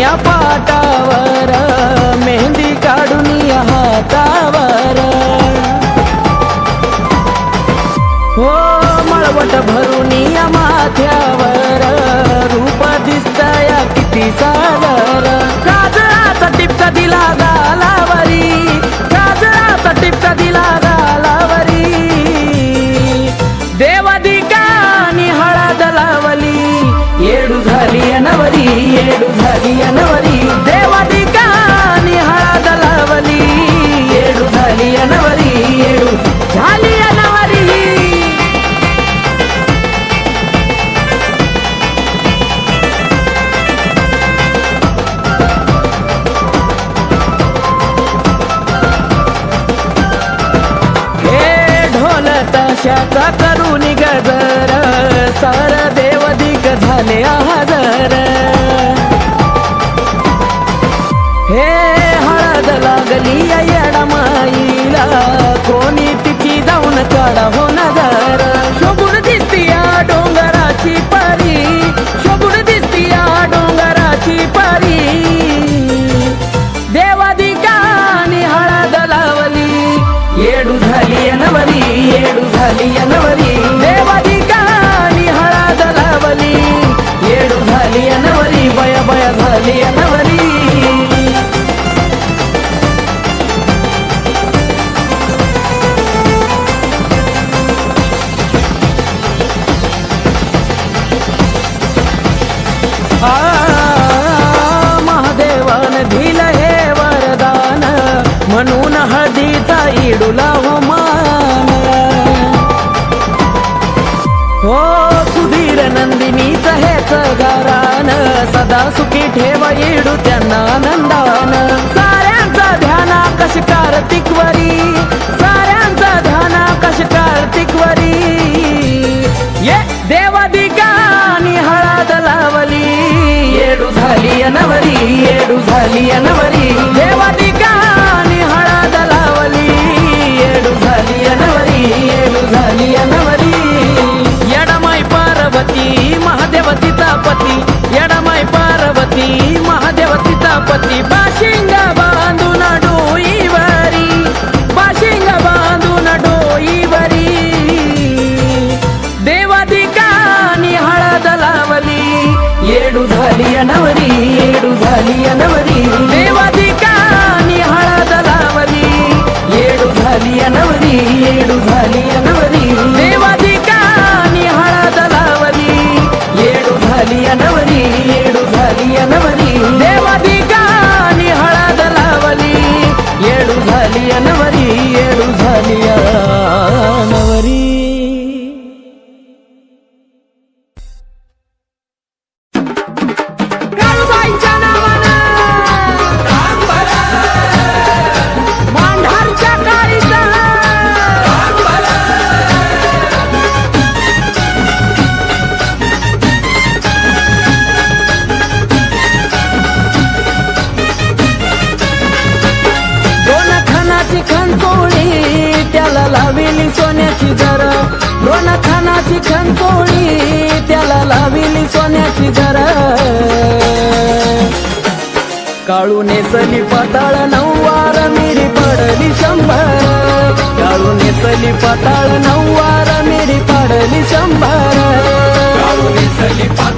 या पाटावर मेहंदी काढून या हातावर. हो मळवट भरून या माथ्यावर रूप दिसतया किती सादर. काजळाचा टिपका दिला झाला झाली नवरी येडू झाली नवरी देवादिकानी हळद लावली येडू झाली नवरी येडू झाली नवरी हे ढोल तशाचा करून गजर सार देव अधिक झाले हजर हे हळद लागली येडा माईला. कोणी तिची जाऊन काढा हो नजर. शोभून दिसती या डोंगराची परी. शोभून दिसती या डोंगराची परी. देवादिकानी हळद लावली. येडू झाली नवरी येडू झाली नवरी. देवादिकानी झाली नवरी बया बया झाली नवरी. ठेव येडू त्यांना आनंदान. साऱ्यांचा ध्यान कश कार्तिकवरी साऱ्यांचा ध्यान कश कार्तिकवरी ये देवादिकानी हळद लावली. येडू झाली अनवरी येडू झाली अनवरी. देवादिकानी हळद लावली. येडू झाली अनवरी येडू झाली अनवरी. पाताळ नऊवार मिरी पडली शंभर. काळू नेसली पाताळ नऊवार मिरी पडली शंभर. काळू नेसली पाताळ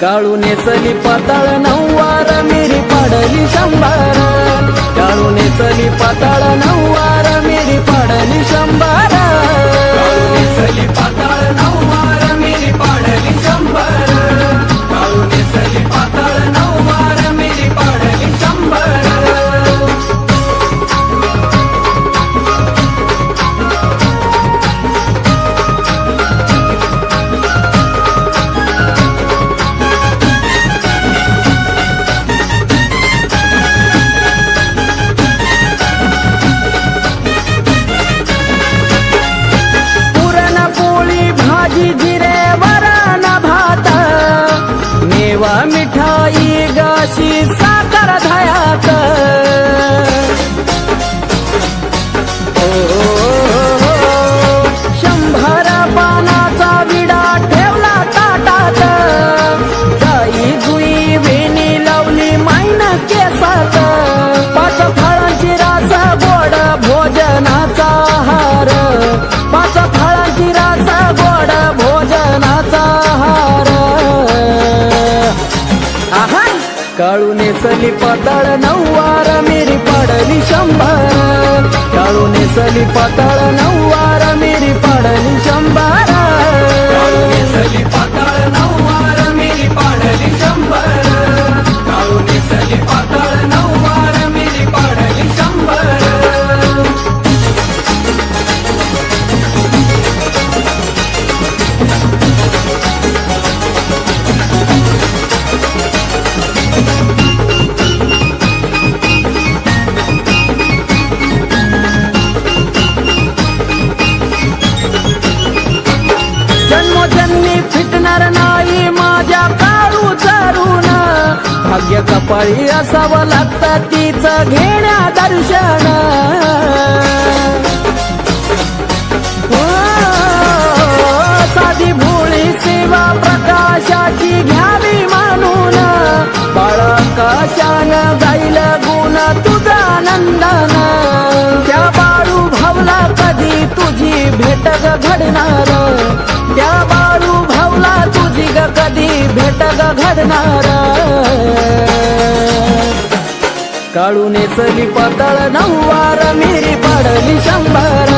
काळू चली पाताळ नऊवार मिरी पाडली शंभर काळू चली पाताळ नऊवार मिरी पाडली शंभर काळू पाताळ नऊवार नेसली पाताळ नऊवार मिरी पाडली शंभर काळू नेसली पाताळ नऊवार मिरी पाडली शंभर पाळी असावं लागतं तिचं घेण्या दर्शन. हो, साधी भोळी सेवा प्रकाशाची घ्यावी मानून. बाळा जाईल गुण तुझा नंदन. त्या बाळू भावला कधी तुझी भेट घडणार? त्या बाळू भावला तुझी ग कधी भेट घडणार? काळूने नेसली पाताळ नऊवार मिरी पाडली शंभर.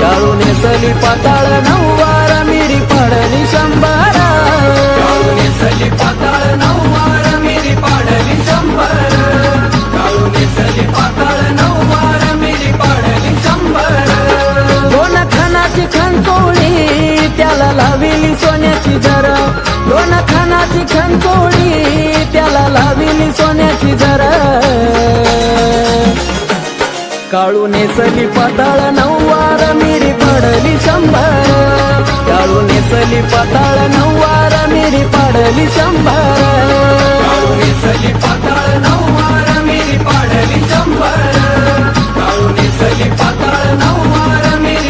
काळूने नेसली पाताळ नऊवार मिरी पाडली शंभर. काळूने नेसली पाताळ नऊवार मिरी पाडली शंभर. काळूने नेसली पाताळ नऊवार मिरी पाडली शंभर. दोन खानाची खणकोळी त्याला लाविली सोन्याची जरा. दोन खानाची खणकोळी त्याला लाविली सोन्याची जरा. काळू नेसली पाताळ नऊवार मिरी पडली शंभर. काळू नेसली पाताळ नऊवार मिरी पडली शंभर. काळू नेसली पाताळ नऊवार मिरी पडली शंभर. काळू नेसली पाताळ नऊवार मिरी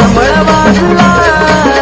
तुझा संबळ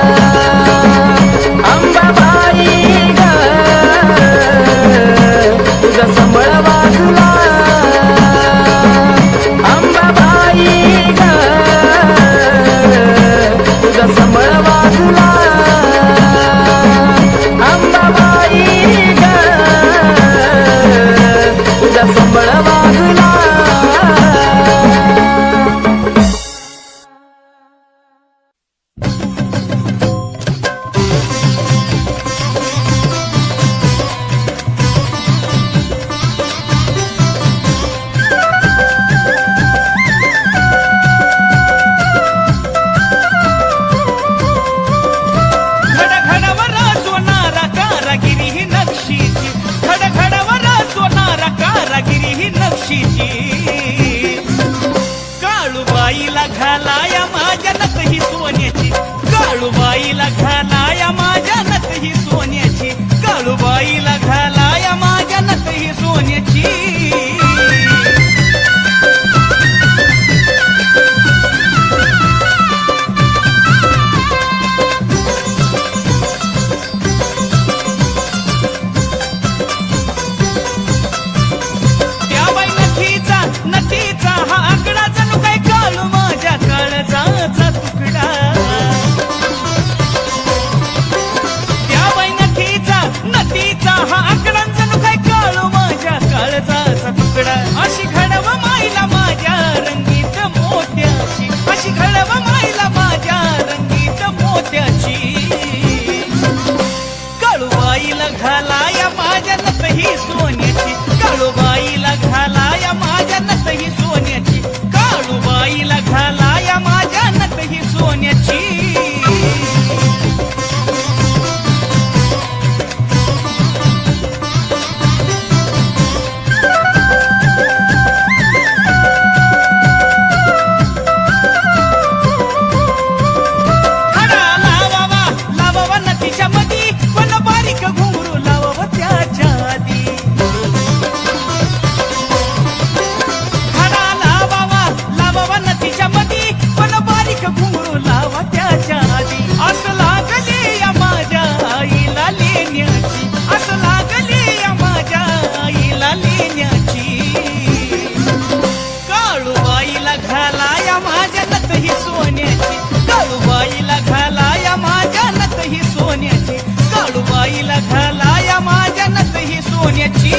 bonitinho.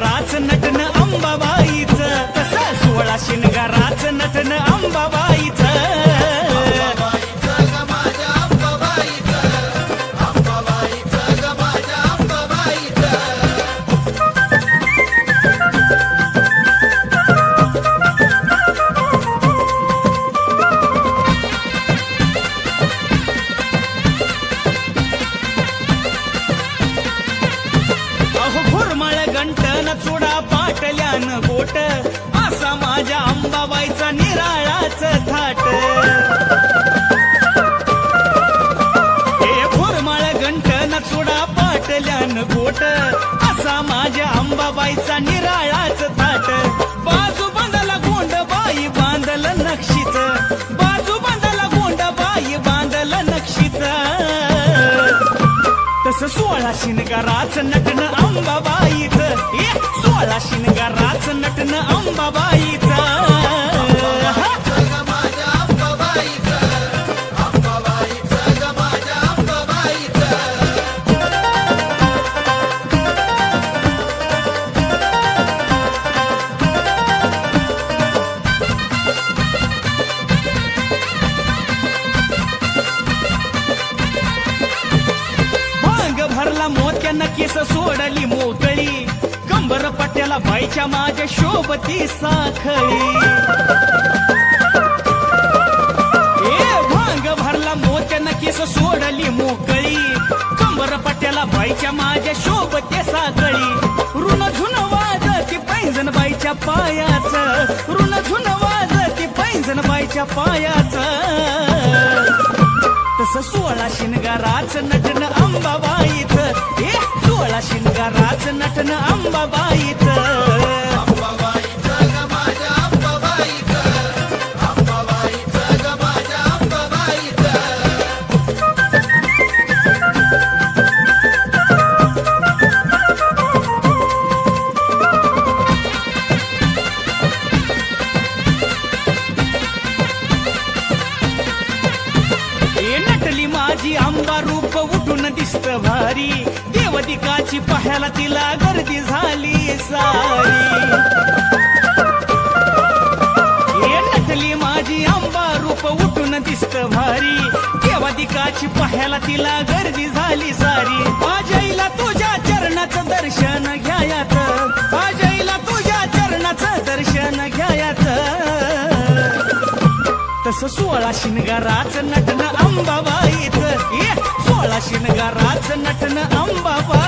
शिंगाराच नटन अंबाबाईच. तसा सोळा शिंगाराच नटन अंबाबाईच. सोळा शिनगाराच नटन अंबाबाईत सोळा शिनगाराच नटन अंबाबाईत बाईच्या पायाच. ऋण झुन वाजती पैंजण बाईच्या पायाच. तस सोळा शिनगाराच नटन अंबाबाईत हे सोळा शिनगाराच नटन अंबाबाईत मालकाची पाहायला तिला गर्दी झाली सारी. नटली माझी आंबा रूप उठून दिसत भारी. देवादिकाची पाहायला तिला गर्दी झाली सारी. माझ्याईला तुझ्या चरणाचं दर्शन घ्यायात. माझ्याईला तुझ्या चरणाचं दर्शन घ्यायात. तस सोळा शिनगाराच नटन ये सोळा शिनगाराच नटन अंबाबाई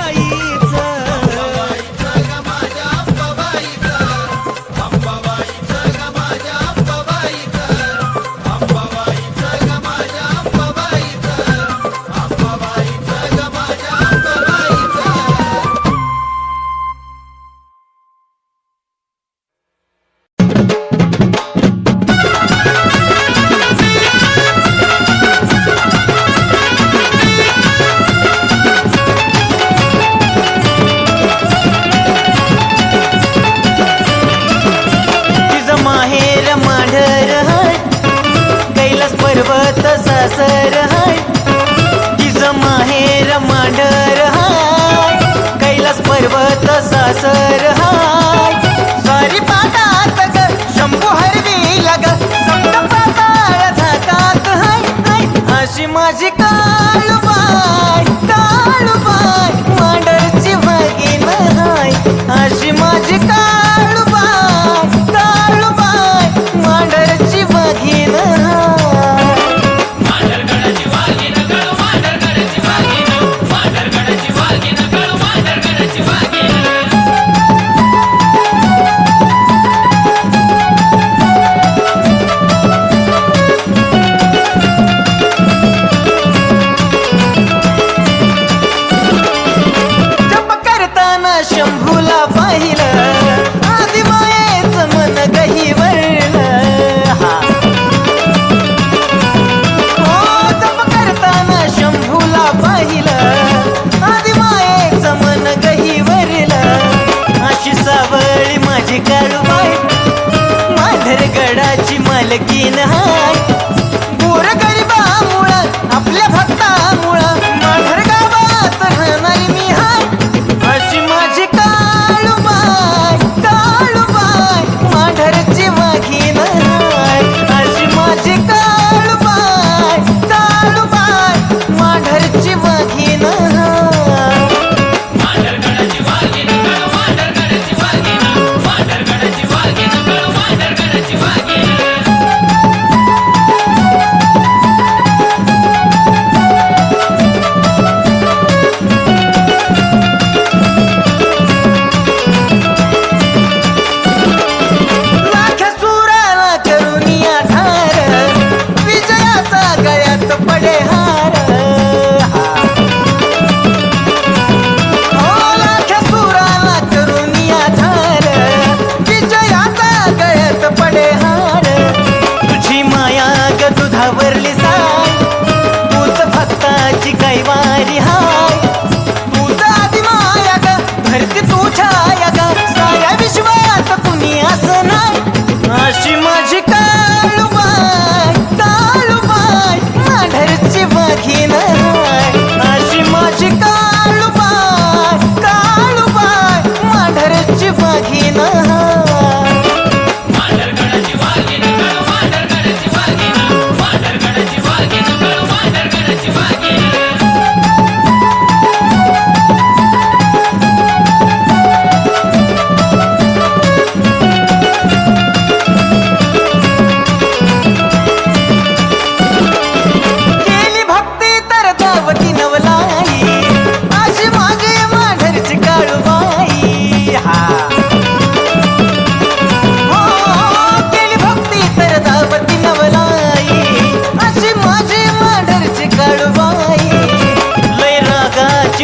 माझी काळूबाई काळूबाई मांडरची भगिन हाय अशी माझी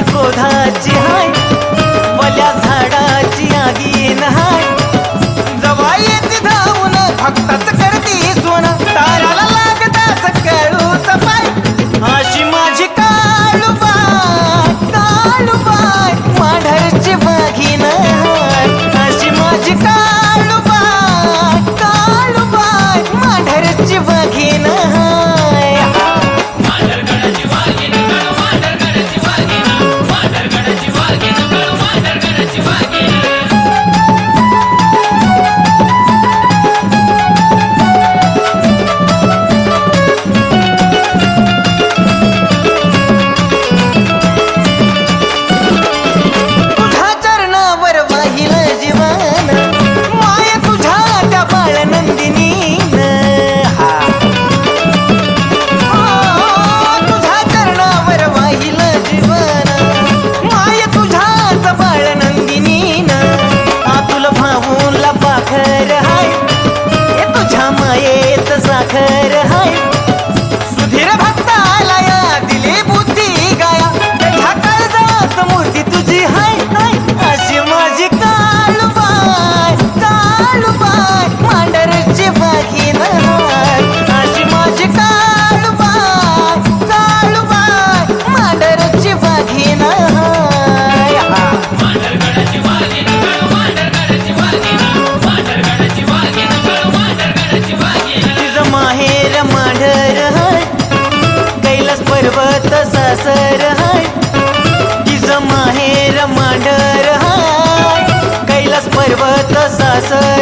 क्रोधाची हाय. मल्या सर